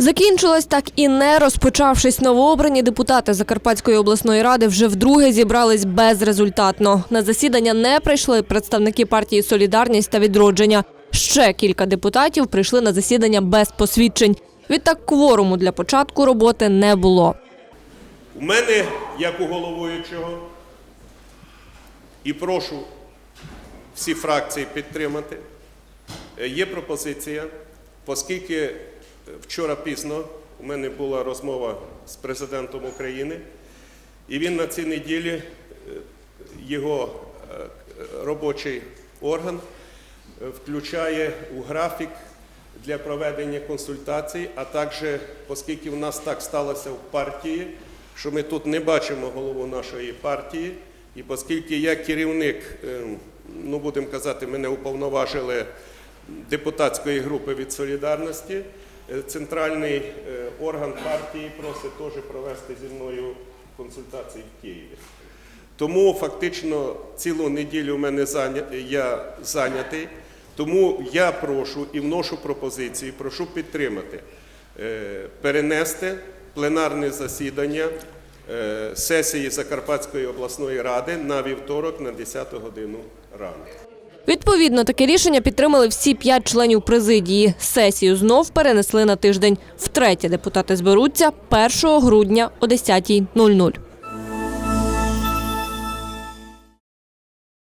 Закінчилась так і не розпочавшись. Новообрані депутати Закарпатської обласної ради вже вдруге зібрались безрезультатно. На засідання не прийшли представники партії Солідарність та відродження. Ще кілька депутатів прийшли на засідання без посвідчень. Відтак кворуму для початку роботи не було. У мене, як у головуючого, і прошу всі фракції підтримати, е, є пропозиція, оскільки вчора пізно у мене була розмова з президентом України, і він на цій неділі, е, його е, робочий орган, е, включає у графік для проведення консультацій, а також, оскільки в нас так сталося в партії, що ми тут не бачимо голову нашої партії, і оскільки я керівник, ну будемо казати, мене уповноважили депутатської групи від солідарності, центральний е, орган партії просить теж провести зі мною консультації в Києві. Тому фактично цілу неділю в мене я зайнятий. Тому я прошу і вношу пропозиції, прошу підтримати, е, перенести пленарне засідання е, сесії Закарпатської обласної ради на вівторок на 10 годину ранку. Відповідно, таке рішення підтримали всі п'ять членів президії. Сесію знов перенесли на тиждень. Втретє депутати зберуться 1 грудня о 10.00.